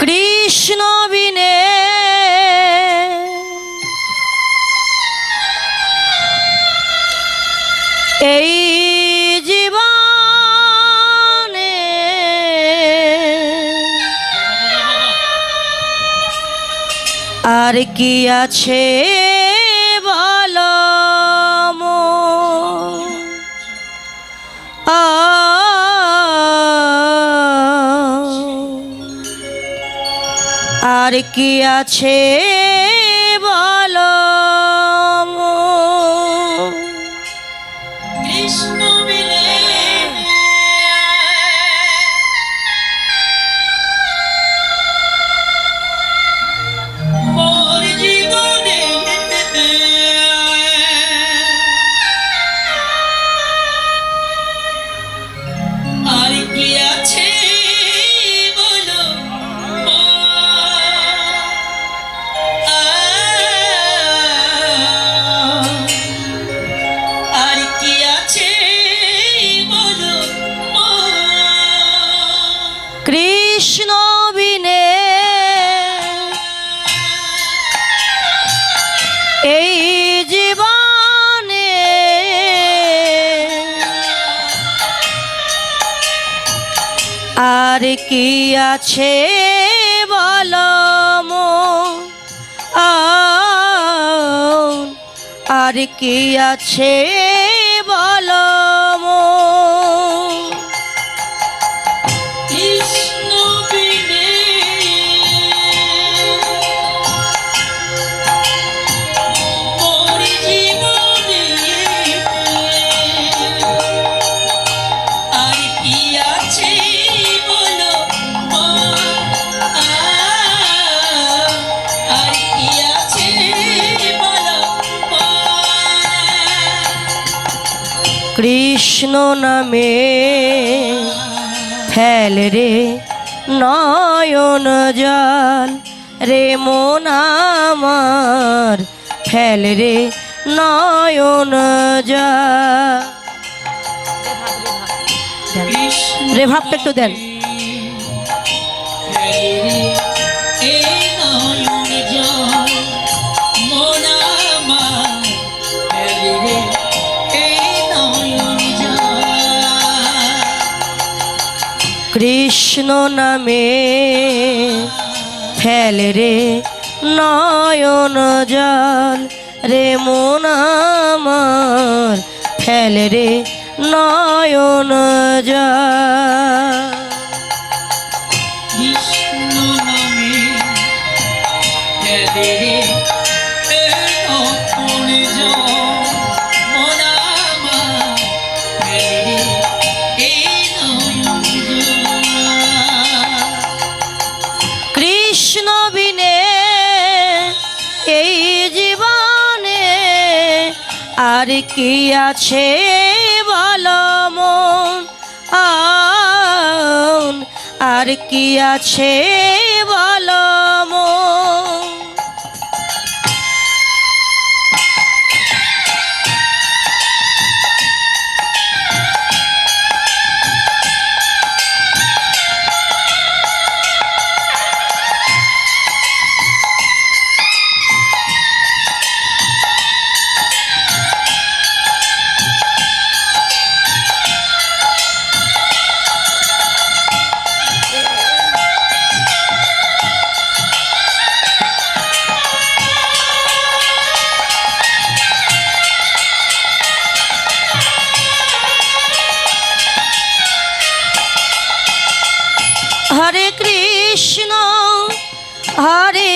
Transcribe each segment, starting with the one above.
কৃষ্ণ বিনে। এই জীবনে আর কি আছে? আর কি আছে? কৃষ্ণ বিনে এই জীবনে আর কি আছে বলো? আর কি আছে বলো কৃষ্ণ নামে ফেল রে নয়ন জল রে মন আমার ফেল রে নয়ন জল। রে ভাবটা একটু দেন। কৃষ্ণ নামে ফেল রে নয়ন জল রে মন ফেল রে নয়ন জল। আর কি আছে বলো মন? আর কি আছে বলো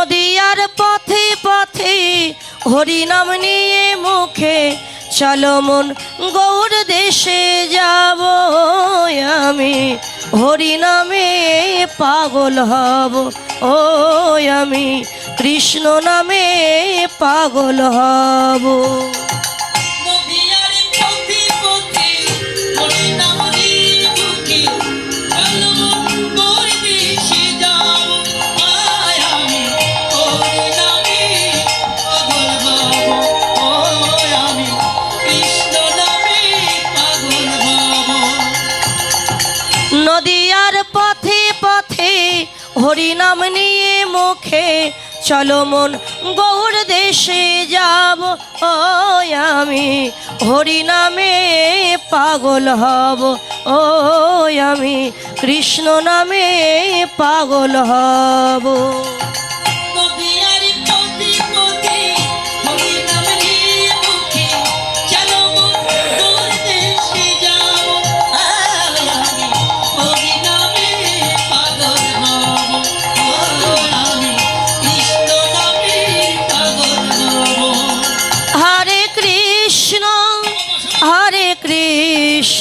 নদিয়ার পথে পথে হরিনাম নিয়ে মুখে চলো মন, গৌর দেশে যাব আমি। হরিনামে পাগল হব ও আমি, কৃষ্ণ নামে পাগল হব। চলো মন গৌর দেশে যাব। ও আমি হরি নামে পাগল হব। ও আমি কৃষ্ণ নামে পাগল হব।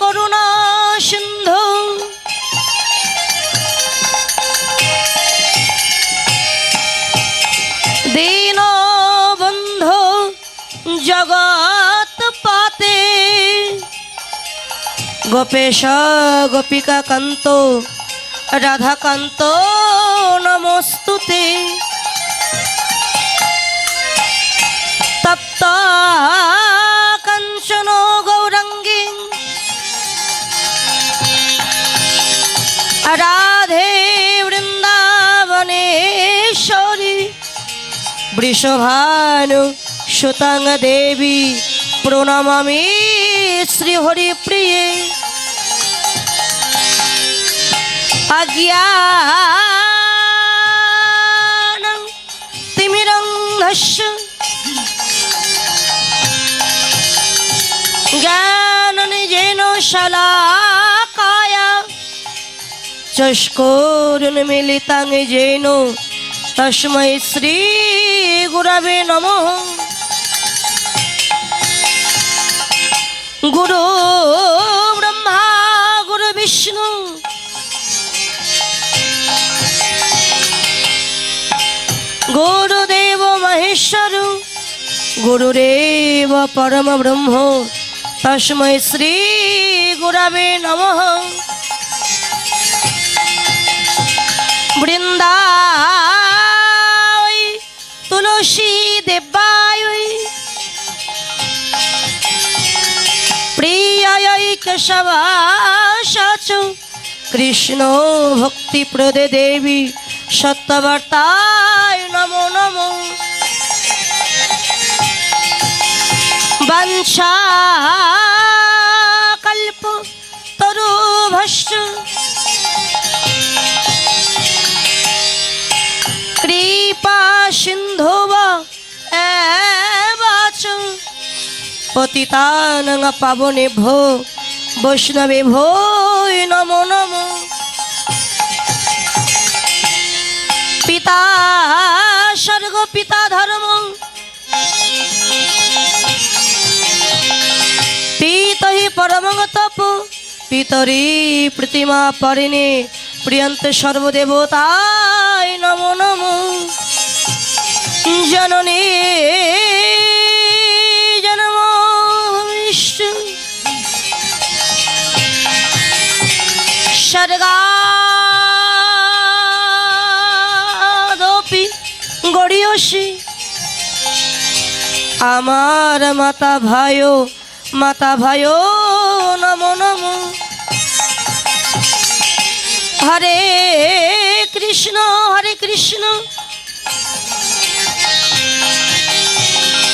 করুণা সিন্ধু। দীন বন্ধু জগৎ পাতে। গোপেশ গোপিকা কান্ত রাধাকান্ত নমস্তুতে। তপ্ত বৃষভানু সুতাং দেবী প্রণমামি শ্রীহরিপ্রিয়ে। আজ্ঞানং তিমিরন্ধস্য জ্ঞাননিজেন শলাকায়া। চষ্কোরুন্মিলিতাং যেন তস্मै শ্রী গুরবে নমঃ। গুরু ব্রহ্মা, গুরু বিষ্ণু। গুরুদেব মহেশ্বর গুরুরেব পরম ব্রহ্ম তস্मै শ্রী গুরবে নমঃ। বৃন্দায় প্রিয়ায় কেশবাস কৃষ্ণ ভক্তি প্রদে দেবী, সত্যবর্তায় নমো নমো। বংশা কল্প তরুভস্য কৃপা এবাচ। পতিতানং পাবনে ভো বৈষ্ণবে ভো নমো নমো। পিতা স্বর্গ, পিতা ধর্ম। পিত হি পরম তপ। পিতরি প্রতিমা পরিণে প্রিয়ন্ত সর্বদেবতায় নমো নমো। জননী আমার মাতা ভাই মাতা ভাই নম নম। হরে কৃষ্ণ হরে কৃষ্ণ।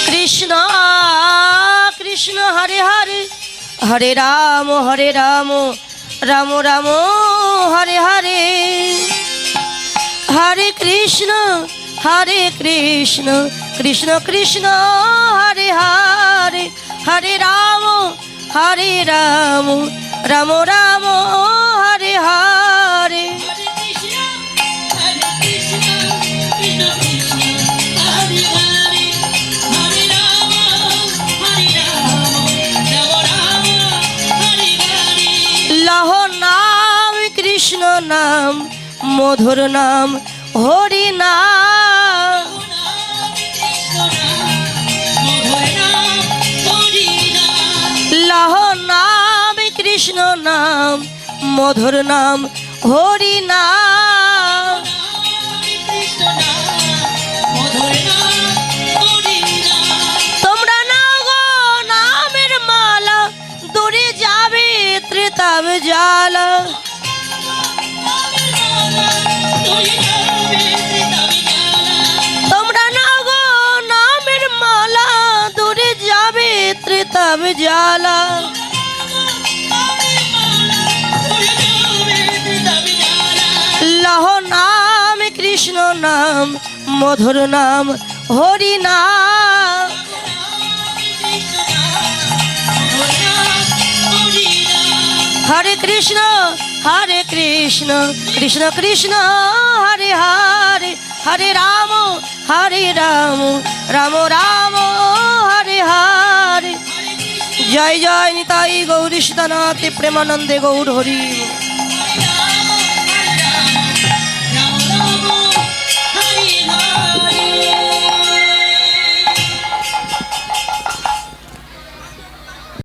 কৃষ্ণ কৃষ্ণ, হরে হরে। হরে রাম হরে রাম রাম রাম, হরে হরে। হরে কৃষ্ণ হরে কৃষ্ণ। কৃষ্ণ কৃষ্ণ হরে হরে হরে রাম হরে রাম রাম রাম হরে হরে। লহ নাম কৃষ্ণ নাম মধুর নাম হরি নাম। নাম, মধুর নাম, হরি নাম। তোমরা না গো নামের মালা, দূরে যাবে ত্রেতাব জালা তোমরা নাম, মধুর নাম, হরি নাম। হরে কৃষ্ণ হরে কৃষ্ণ কৃষ্ণ কৃষ্ণ, হরে হরে হরে রাম হরে রাম রাম রাম, হরে হরে। জয় জয় নিতাই গৌরীষ্ণনাথে প্রেমানন্দে গৌর হরি।